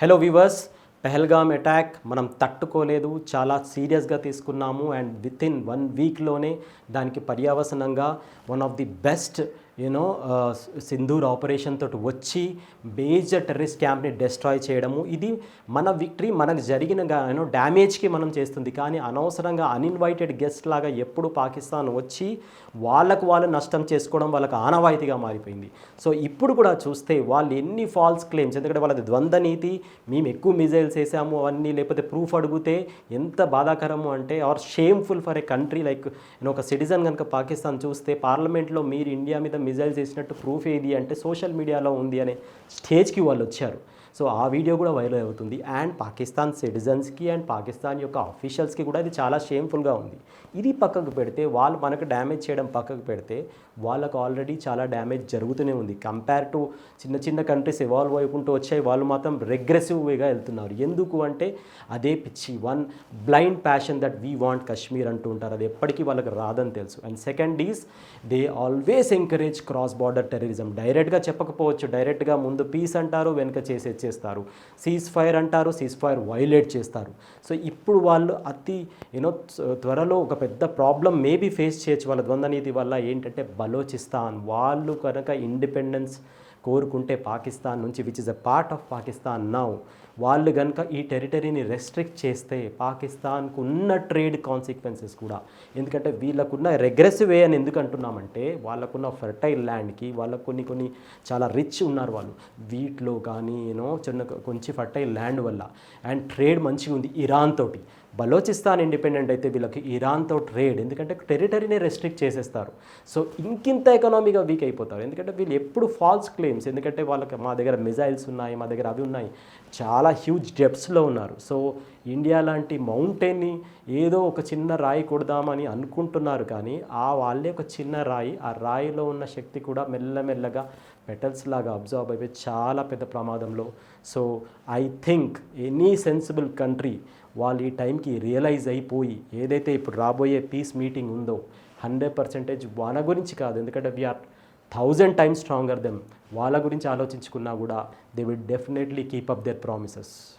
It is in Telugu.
హలో వివర్స్ పెహల్గామ్ అటాక్ మనం తట్టుకోలేదు చాలా సీరియస్గా తీసుకున్నాము అండ్ విత్ ఇన్ వన్ వీక్లోనే దానికి పర్యావసనంగా one of the best you know uh, Sindoor operation తోటి వచ్చి మేజర్ టెర్రరిస్ట్ క్యాంప్ని డిస్ట్రాయ్ చేయడము. ఇది మన విక్టరీ మనకు జరిగిన యూనో డ్యామేజ్కి మనం చేస్తుంది. కానీ అనవసరంగా అన్ఇన్వైటెడ్ గెస్ట్ లాగా ఎప్పుడు పాకిస్తాన్ వచ్చి వాళ్ళకు వాళ్ళు నష్టం చేసుకోవడం వాళ్ళకి ఆనవాయితీగా మారిపోయింది. సో ఇప్పుడు కూడా చూస్తే వాళ్ళు ఎన్ని ఫాల్స్ క్లెయిమ్స్ ఎందుకంటే వాళ్ళది ద్వంద్వ నీతి మేము ఎక్కువ మిజైల్స్ వేసాము అవన్నీ లేకపోతే ప్రూఫ్ అడిగితే ఎంత బాధాకరము అంటే or shameful for a country like నేను ఒక సిటిజన్ కనుక పాకిస్తాన్ చూస్తే పార్లమెంట్లో మీరు ఇండియా మీద మిజైల్స్ వేసినట్టు ప్రూఫ్ ఏది అంటే సోషల్ మీడియాలో ఉంది అనే స్టేజ్కి వాళ్ళు వచ్చారు. సో ఆ వీడియో కూడా వైరల్ అవుతుంది. అండ్ పాకిస్తాన్ సిటిజన్స్కి అండ్ పాకిస్తాన్ యొక్క అఫీషియల్స్కి కూడా ఇది చాలా షేమ్ఫుల్గా ఉంది. ఇది పక్కకు పెడితే వాళ్ళు మనకు డ్యామేజ్ చేయడం పక్కకు పెడితే వాళ్ళకు ఆల్రెడీ చాలా డ్యామేజ్ జరుగుతూనే ఉంది. కంపేర్ టు చిన్న చిన్న కంట్రీస్ ఎవాల్వ్ అయిపోతూ వచ్చాయి వాళ్ళు మాత్రం రెగ్రెసివ్ వేగా వెళ్తున్నారు. ఎందుకు అంటే అదే పిచ్చి one blind passion that we want Kashmir అంటూ ఉంటారు. అది ఎప్పటికీ వాళ్ళకి రాదని తెలుసు. And second is they always encourage cross border terrorism డైరెక్ట్గా చెప్పకపోవచ్చు డైరెక్ట్గా ముందు పీస్ అంటారు వెనుక చేసే చేస్తారు. సీజ్ ఫైర్ అంటారు సీజ్ ఫైర్ వైలేట్ చేస్తారు. సో ఇప్పుడు వాళ్ళు అతి యూనో త్వరలో ఒక పెద్ద ప్రాబ్లం మేబీ ఫేస్ చేయొచ్చు వాళ్ళ ద్వంద్వ నీతి వల్ల ఏంటంటే బలోచిస్తాన్. వాళ్ళు కనుక ఇండిపెండెన్స్ కోరుకుంటే పాకిస్తాన్ నుంచి which is a part of Pakistan now వాళ్ళు కనుక ఈ టెరిటరీని రెస్ట్రిక్ట్ చేస్తే పాకిస్తాన్కు ఉన్న ట్రేడ్ కాన్సిక్వెన్సెస్ కూడా. ఎందుకంటే వీళ్ళకున్న రెగ్రెసివ్ వే అని ఎందుకు అంటున్నామంటే వాళ్ళకున్న ఫెర్టైల్ ల్యాండ్కి వాళ్ళకు కొన్ని కొన్ని చాలా రిచ్ ఉన్నారు వాళ్ళు. వీటిలో కానీ యూనో చిన్న కొంచెం ఫర్టైల్ ల్యాండ్ వల్ల. అండ్ ట్రేడ్ మంచిగా ఉంది ఇరాన్ తోటి. బలోచిస్తాన్ ఇండిపెండెంట్ అయితే వీళ్ళకి ఇరాన్తో ట్రేడ్ ఎందుకంటే టెరిటరీని రెస్ట్రిక్ట్ చేసేస్తారు. సో ఇంకింత ఎకనామీగా వీక్ అయిపోతారు. ఎందుకంటే వీళ్ళు ఎప్పుడు ఫాల్స్ క్లెయిమ్స్ ఎందుకంటే వాళ్ళకి మా దగ్గర మిజైల్స్ ఉన్నాయి మా దగ్గర అవి ఉన్నాయి. చాలా హ్యూజ్ డెప్స్లో ఉన్నారు. సో ఇండియా లాంటి మౌంటైన్ని ఏదో ఒక చిన్న రాయి కొడదామని అనుకుంటున్నారు కానీ ఆ వాళ్ళే ఒక చిన్న రాయి ఆ రాయిలో ఉన్న శక్తి కూడా మెల్లమెల్లగా మెటల్స్ లాగా అబ్జర్వ్ అయిపోయి చాలా పెద్ద ప్రమాదంలో. So I think any sensible country వాళ్ళు ఈ టైంకి రియలైజ్ అయిపోయి ఏదైతే ఇప్పుడు రాబోయే పీస్ మీటింగ్ ఉందో హండ్రెడ్ పర్సెంటేజ్ వన గురించి కాదు. ఎందుకంటే we are thousand times stronger them వాళ్ళ గురించి ఆలోచించుకున్నా కూడా they will definitely keep up their promises